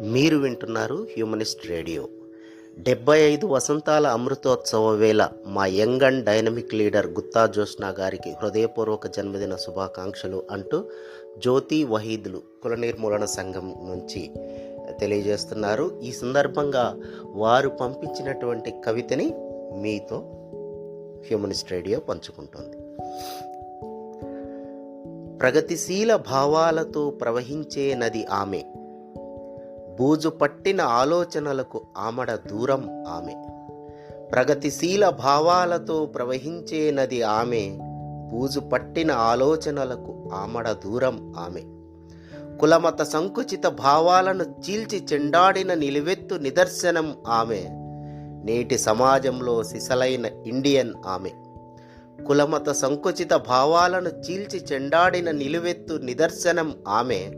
మీరు వింటున్నారు humanist radio డెబ్బై ఐదు వసంతాల అమృతోత్సవ వేళ మా young and dynamic leader Gutta Jyoshna గారికి హృదయపూర్వక జన్మదిన శుభాకాంక్షలు అంటూ జ్యోతి వహీదులు కుల నిర్మూలన సంఘం నుంచి తెలియజేస్తున్నారు. ఈ సందర్భంగా వారు పంపించినటువంటి కవితని మీతో హ్యూమనిస్ట్ రేడియో పంచుకుంటుంది. ప్రగతిశీల భావాలతో ప్రవహించే నది ఆమె. బూజు పట్టిన ఆలోచనలకు ఆమడ దూరం ఆమె. ప్రగతిశీల భావాలతో ప్రవహించే నది ఆమె. బూజు పట్టిన ఆలోచనలకు ఆమడ దూరం ఆమె. కులమత సంకుచిత భావాలను చీల్చి చెండాడిన నిలువెత్తు నిదర్శనం ఆమె. నేటి సమాజంలో సిసలైన ఇండియన్ ఆమె. కులమత సంకుచిత భావాలను చీల్చి చెండాడిన నిలువెత్తు నిదర్శనం ఆమె.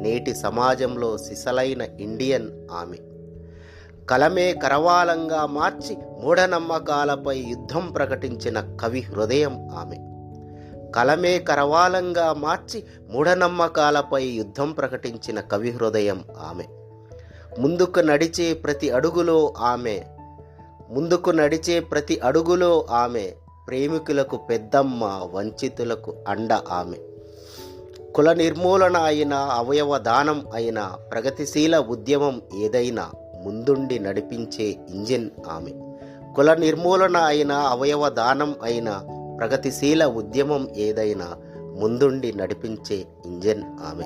నేటి సమాజంలో సిసలైన ఇండియన్ ఆమె కలమే కరవాలంగా మార్చి మూఢనమ్మకాలపై యుద్ధం ప్రకటించిన కవి హృదయం ఆమె. కలమే కరవాలంగా మార్చి మూఢనమ్మకాలపై యుద్ధం ప్రకటించిన కవి హృదయం ఆమె. ముందుకు నడిచే ప్రతి అడుగులో ఆమె ముందుకు నడిచే ప్రతి అడుగులో ఆమె ప్రేమికులకు పెద్దమ్మ వంచితులకు అండ ఆమె. కుల నిర్మూలన అయిన అవయవ దానం అయిన ప్రగతిశీల ఉద్యమం ఏదైనా ముందుండి నడిపించే ఇంజిన్ ఆమె. కుల నిర్మూలన అయిన అవయవ దానం అయిన ప్రగతిశీల ఉద్యమం ఏదైనా ముందుండి నడిపించే ఇంజిన్ ఆమె.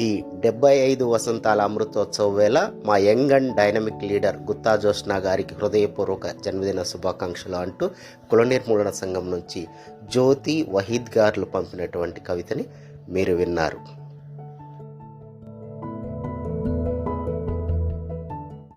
ఈ డెబ్బై ఐదు వసంతాల అమృతోత్సవ వేళ మా young and dynamic leader Gutta Jyoshna గారికి హృదయపూర్వక జన్మదిన శుభాకాంక్షలు అంటూ కుల నిర్మూలన సంఘం నుంచి జ్యోతి వహీద్ గారులు పంపినటువంటి కవితని మీరు విన్నారు.